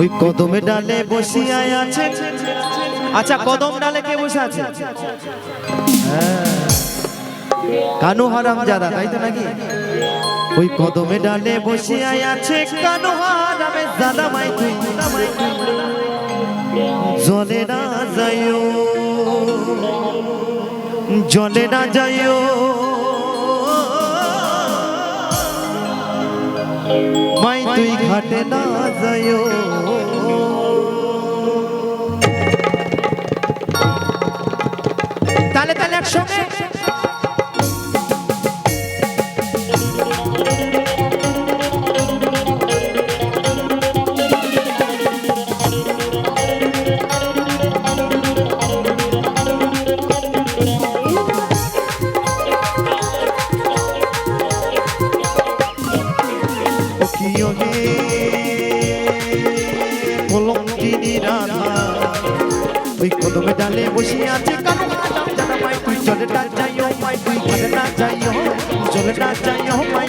ওই কদমে ডালে বসিয়া আছে। আচ্ছা কদম ডালে কে বসে আছে? হ্যাঁ। কানু হারাম জাদা তাই তো নাকি? ওই কদমে ডালে বসিয়া আছে কানু হারামে জাদা মাই তুই জলে না যাইও। জলে না যাইও। মাই তুই ঘাটে না যায়। তালে তালে একসঙ্গে। ডালে বসে আছে কানো জানা মাই তুই চলে না যাইও মাই তুই ঘাটে না যাইও। চলে না যাইও মাই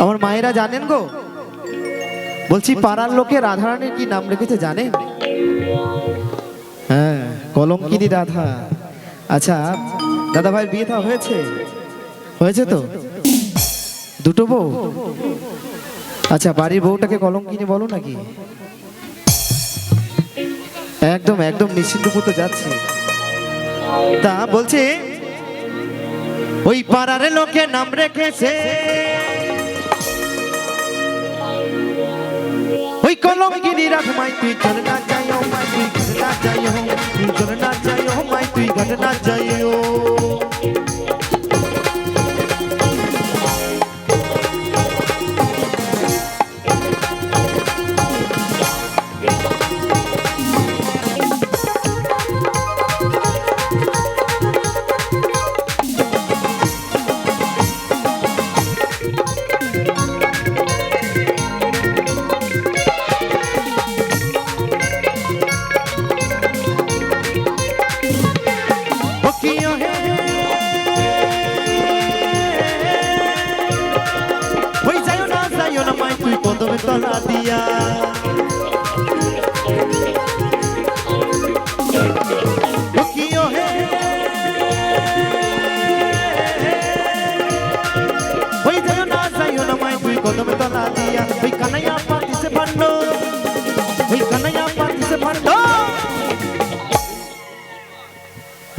আমার মায়েরা জানেন গো। বলছি পাড়ার লোকে রাধারানীর কি নাম রেখেছে জানেন? হ্যাঁ কলঙ্কিনী রাধা। আচ্ছা দাদা ভাই বিয়ে থা হয়েছে? হয়েছে তো? দুটো বউ? আচ্ছা বাড়ির বউটাকে কলঙ্কিনী বলো নাকি? একদম একদম নিশ্চিন্তপুর তো যাচ্ছি। তা বলছি ওই পাড়ার লোকে নাম রেখেছে। ওই কলমগিরি রাখ মাই তুই চলে না যাইও মাই তুই ঘটে না যাইও তুই চলে না যাইও মাই তুই ঘটে না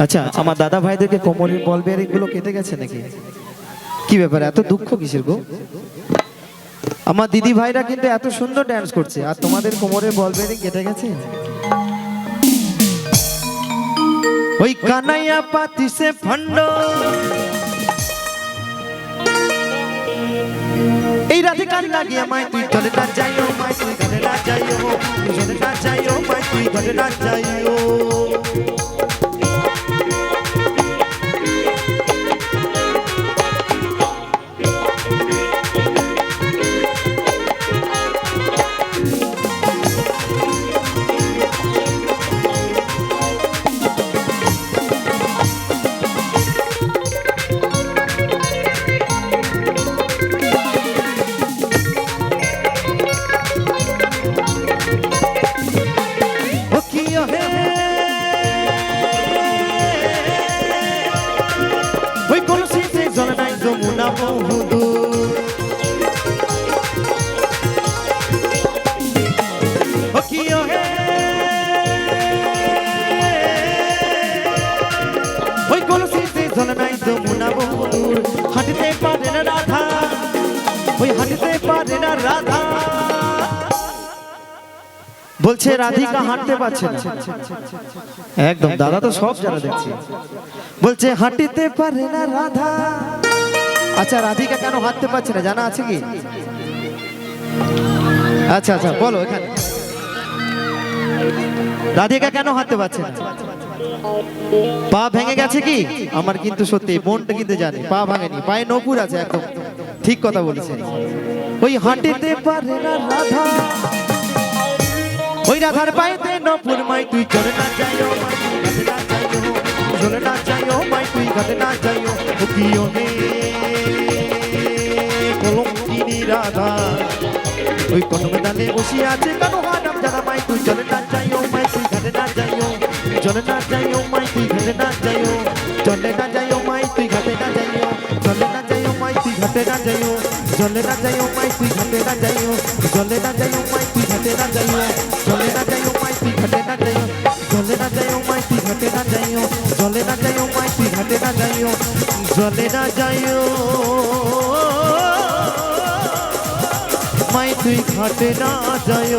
আচ্ছা আমার দাদা ভাইদেরকে কোমরের বল বেয়ারিংগুলো কেটে গেছে নাকি? কি ব্যাপার, এত দুঃখ কিসের গো? আমার দিদি ভাইরা কিন্তু এত সুন্দর ড্যান্স করছে। আর তোমাদের কোমরে বল বেয়ারিং কেটে গেছে? ওই কানাইয়া পাতিছে ফান্ড এই রাধিকার লাগিয়া মাই তুই চলে না যাইও, মাই তুই ঘরে না যাইও চলে না যাইও, মাই তুই ঘরে না যাইও। হাঁটতে পারে না ওই হাঁটতে পারে না রাধা বলছে, রাধিকা হাঁটতে পারছে না। একদম, দাদা তো সব যারা দেখছে। বলছে, হাঁটতে পারে না রাধা। আচ্ছা রাধিকা কেন হাঁটতে পারছে না? জানা আছে কি? আচ্ছা আচ্ছা বলো এখানে। রাধিকা কেন হাঁটতে পারছে না? পা ভেঙে গেছে কি? আমার কিন্তু সত্যি মনটা কিন্তু জানে, পা ভাঙেনি, পায়ে নপুর আছে একদম। ঠিক কথা বলেছেন। ওই হাঁটিতে পারে না রাধা। ওই রাধার পায়েতে নপুর, মাই তুই চলে না যাইও চলে না যাইও মাই তুই ঘাটে না যাইও উকিও রাধা ওই কটক দানে বসে আছে কানো হারাম যারা মাই তুই চলে না যাইও মাই তুই ঘরে না যাইও চলে না যাইও মাই তুই ঘরে না যাইও চলে না যাইও মাই তুই ঘাটে না যাইও চলে না যাইও মাই তুই ঘাটে না যাইও চলে না যাইও মাই তুই ঘাটে না যাইও চলে না যাইও মাই তুই ঘাটে না যাইও চলে না যাইও মাই তুই ঘাটে না যাইও চলে না যাইও মাই তুই ঘাটে না যাইও চলে না যাইও মাই তুই ঘাটে না যাইও চলে না যাইও তুই খাটে না যায়